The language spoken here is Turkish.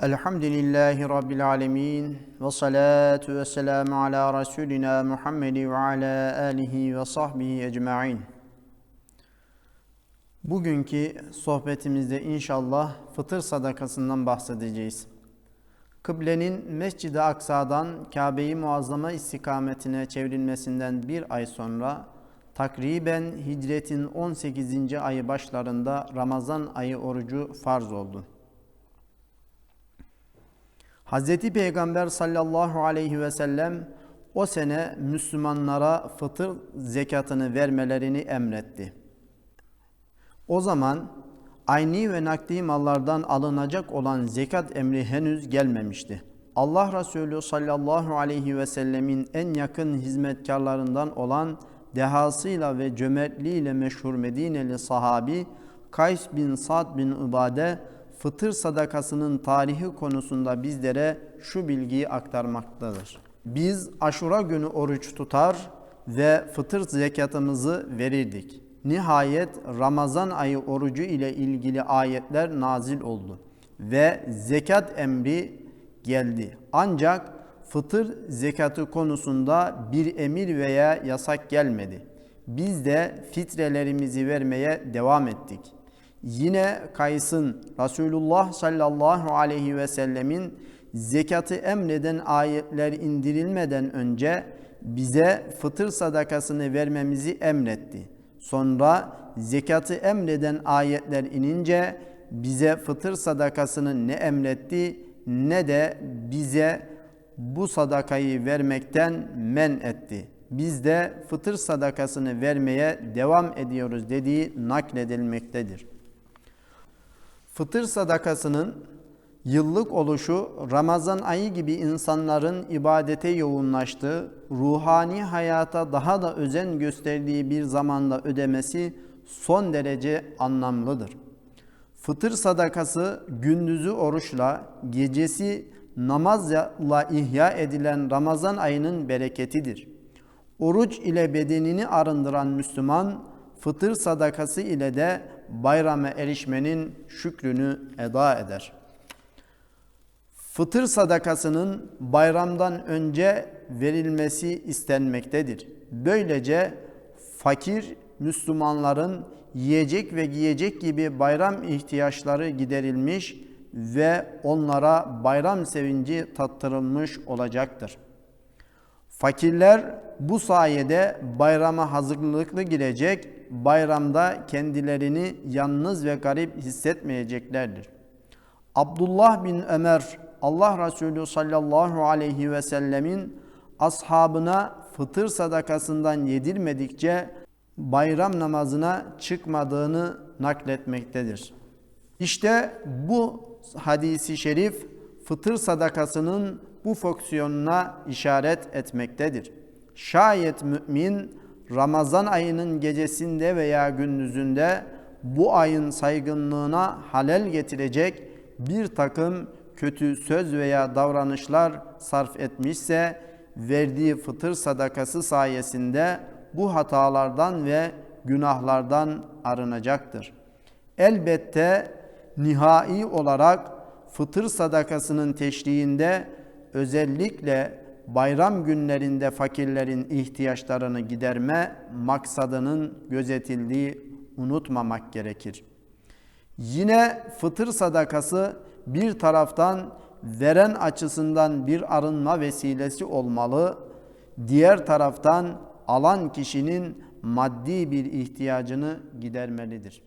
Elhamdülillahi Rabbil alemin ve salatu ve selamu ala Resulina Muhammedi ve ala alihi ve sahbihi ecma'in. Bugünkü sohbetimizde inşallah fıtır sadakasından bahsedeceğiz. Kıblenin Mescid-i Aksa'dan Kabe-i Muazzama istikametine çevrilmesinden bir ay sonra takriben hicretin 18. ayı başlarında Ramazan ayı orucu farz oldu. Hz. Peygamber sallallahu aleyhi ve sellem o sene Müslümanlara fıtır zekatını vermelerini emretti. O zaman ayni ve nakdi mallardan alınacak olan zekat emri henüz gelmemişti. Allah Resulü sallallahu aleyhi ve sellemin en yakın hizmetkarlarından olan dehasıyla ve cömertliğiyle meşhur Medineli sahabi Kays bin Sa'd bin Ubade fıtır sadakasının tarihi konusunda bizlere şu bilgiyi aktarmaktadır. Biz aşura günü oruç tutar ve fıtır zekatımızı verirdik. Nihayet Ramazan ayı orucu ile ilgili ayetler nazil oldu ve zekat emri geldi. Ancak fıtır zekatı konusunda bir emir veya yasak gelmedi. Biz de fitrelerimizi vermeye devam ettik. Yine Kays'ın Resulullah sallallahu aleyhi ve sellemin zekatı emreden ayetler indirilmeden önce bize fıtır sadakasını vermemizi emretti. Sonra zekatı emreden ayetler inince bize fıtır sadakasını ne emretti ne de bize bu sadakayı vermekten men etti. Biz de fıtır sadakasını vermeye devam ediyoruz dediği nakledilmektedir. Fıtır sadakasının yıllık oluşu Ramazan ayı gibi insanların ibadete yoğunlaştığı, ruhani hayata daha da özen gösterdiği bir zamanda ödemesi son derece anlamlıdır. Fıtır sadakası gündüzü oruçla, gecesi namazla ihya edilen Ramazan ayının bereketidir. Oruç ile bedenini arındıran Müslüman, fıtır sadakası ile de bayrama erişmenin şükrünü eda eder. Fıtır sadakasının bayramdan önce verilmesi istenmektedir. Böylece fakir Müslümanların yiyecek ve giyecek gibi bayram ihtiyaçları giderilmiş ve onlara bayram sevinci tattırılmış olacaktır. Fakirler bu sayede bayrama hazırlıklı girecek, bayramda kendilerini yalnız ve garip hissetmeyeceklerdir. Abdullah bin Ömer Allah Resulü sallallahu aleyhi ve sellemin ashabına fıtır sadakasından yedirmedikçe bayram namazına çıkmadığını nakletmektedir. İşte bu hadisi şerif fıtır sadakasının bu fonksiyonuna işaret etmektedir. Şayet mümin Ramazan ayının gecesinde veya gündüzünde bu ayın saygınlığına halel getirecek bir takım kötü söz veya davranışlar sarf etmişse verdiği fıtır sadakası sayesinde bu hatalardan ve günahlardan arınacaktır. Elbette nihai olarak fıtır sadakasının teşriğinde özellikle bayram günlerinde fakirlerin ihtiyaçlarını giderme maksadının gözetildiği unutmamak gerekir. Yine fıtır sadakası bir taraftan veren açısından bir arınma vesilesi olmalı, diğer taraftan alan kişinin maddi bir ihtiyacını gidermelidir.